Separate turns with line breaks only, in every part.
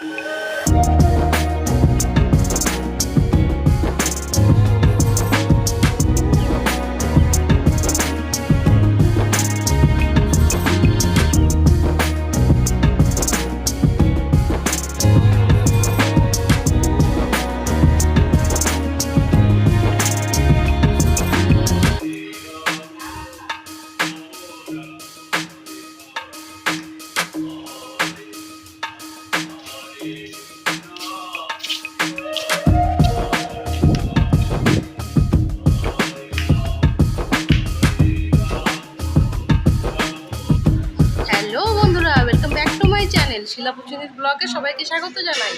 Thank you. Channel শিলাপুচুনির ব্লগে সবাইকে স্বাগত জানাই।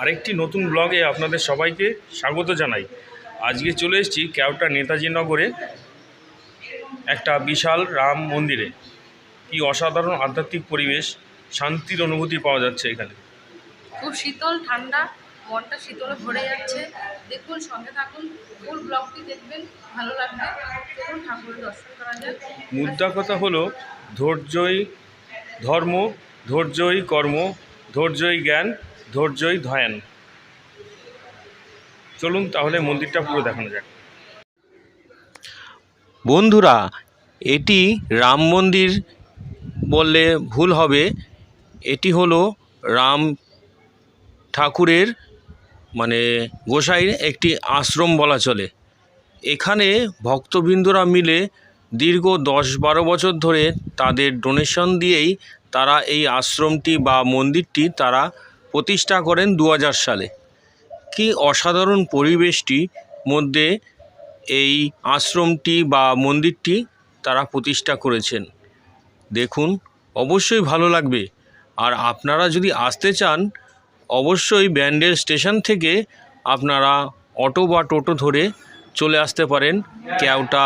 আরেকটি নতুন ব্লগে আপনাদের সবাইকে স্বাগত জানাই। আজকে চলে এসেছি কেওটা নেতাজি নগরে একটা বিশাল রাম মন্দিরে। কি অসাধারণ আধ্যাত্মিক পরিবেশ শান্তির অনুভূতি পাওয়া যাচ্ছে এখানে।
খুব শীতল ঠান্ডা মনটা শীতলে ভরে যাচ্ছে। দেখুন সঙ্গে থাকুন ফুল ব্লগটি দেখবেন ভালো লাগবে। দেখুন ঠাকুরের দর্শন করা যাক।
মুদ্রা কথা হলো ধৈর্যই ধর্ম ধৈর্যই কর্ম, ধৈর্যই জ্ঞান, ধৈর্যই ধ্যান। চলুন তাহলে মন্দিরটা পুরো দেখানো যাক।
বন্ধুরা, এটি রাম মন্দির বললে ভুল হবে। এটি হলো রাম ঠাকুরের মানে গোসাইয়ের একটি আশ্রম বলা চলে। এখানে ভক্তবৃন্দরা মিলে দীর্ঘ দশ বারো বছর ধরে তাদের ডোনেশন দিয়েই তারা এই আশ্রমটি বা মন্দিরটি তারা প্রতিষ্ঠা করেন দু হাজার সালে। কি অসাধারণ পরিবেশটি মধ্যে এই আশ্রমটি বা মন্দিরটি তারা প্রতিষ্ঠা করেছেন। দেখুন, অবশ্যই ভালো লাগবে। আর আপনারা যদি আসতে চান, অবশ্যই ব্যান্ডেল স্টেশন থেকে আপনারা অটো বা টোটো ধরে চলে আসতে পারেন। কেওটা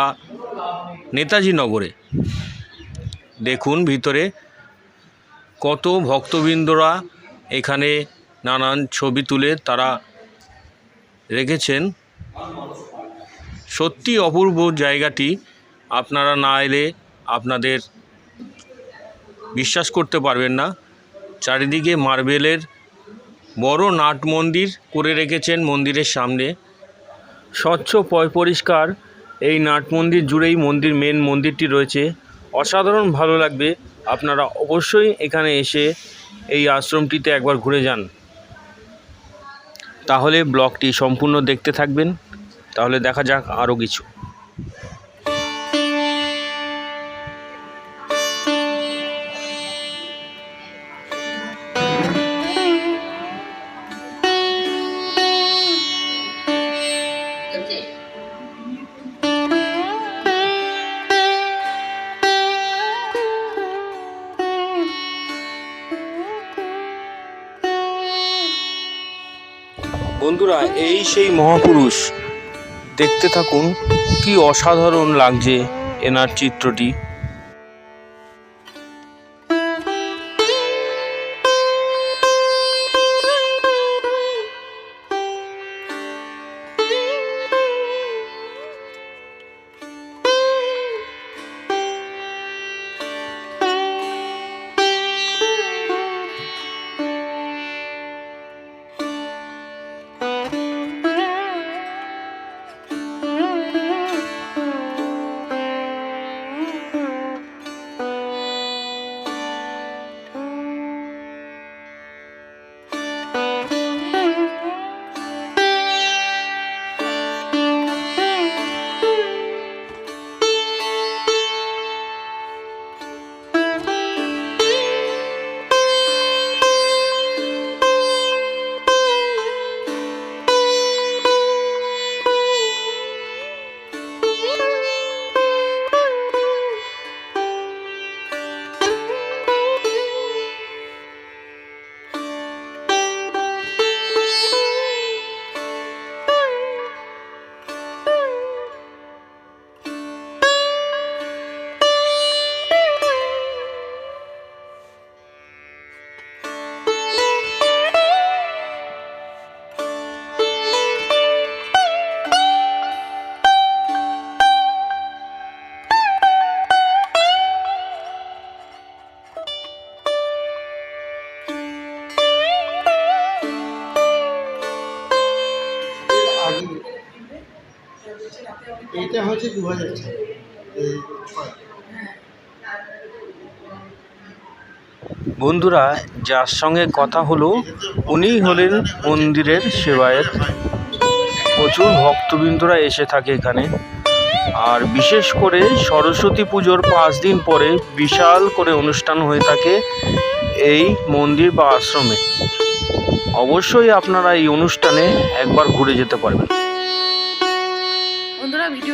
নেতাজি নগরে। দেখুন ভিতরে কত ভক্তবৃন্দরা এখানে নানান ছবি তুলে তারা রেখেছেন। সত্যি অপূর্ব জায়গাটি আপনারা না এলে আপনাদের বিশ্বাস করতে পারবেন না। চারিদিকে মার্বেলের বড় নাট মন্দির করে রেখেছেন মন্দিরের সামনে। স্বচ্ছ পয় পরিষ্কার এই নাট মন্দির জুড়েই মন্দির মেন মন্দিরটি রয়েছে। অসাধারণ ভালো লাগবে। আপনারা অবশ্যই এখানে এসে এই আশ্রমটিতে একবার ঘুরে যান। তাহলে ব্লগটি সম্পূর্ণ দেখতে থাকবেন। তাহলে দেখা যাক আরও কিছু। বন্ধুরা এই সেই মহাপুরুষ। দেখতে থাকুন কি অসাধারণ লাগছে এনার চিত্রটি।
এটা হচ্ছে দু হাজার ছয়।
বন্ধুরা, যার সঙ্গে কথা হলো, উনিই হলেন মন্দিরের সেবায়েত। প্রচুর ভক্তবৃন্দরা এসে থাকে এখানে। আর বিশেষ করে সরস্বতী পুজোর পাঁচ দিন পরে বিশাল করে অনুষ্ঠান হয়ে থাকে এই মন্দির বা আশ্রমে। অবশ্যই আপনারা এই অনুষ্ঠানে একবার ঘুরে যেতে পারবেন।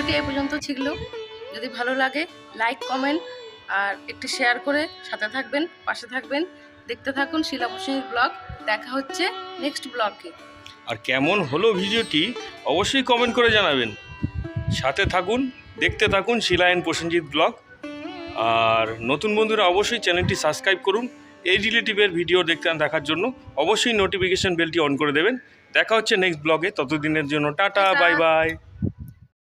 ভিডিওটি এই পর্যন্ত ছিল। যদি ভালো লাগে লাইক কমেন্ট আর একটু শেয়ার করে সাথে থাকবেন পাশে থাকবেন। দেখতে থাকুন শিলা ব্লগ দেখা হচ্ছে নেক্সট ব্লগে
আর কেমন হলো ভিডিওটি অবশ্যই কমেন্ট করে জানাবেন। সাথে থাকুন দেখতে থাকুন শিলায়ন প্রসেনজিৎ ব্লগ আর নতুন বন্ধুরা অবশ্যই চ্যানেলটি সাবস্ক্রাইব করুন এই রিলেটিভের ভিডিও দেখতে দেখার জন্য। অবশ্যই নোটিফিকেশান বেলটি অন করে দেবেন। দেখা হচ্ছে নেক্সট ব্লগে ততদিনের জন্য
টাটা।
Bye bye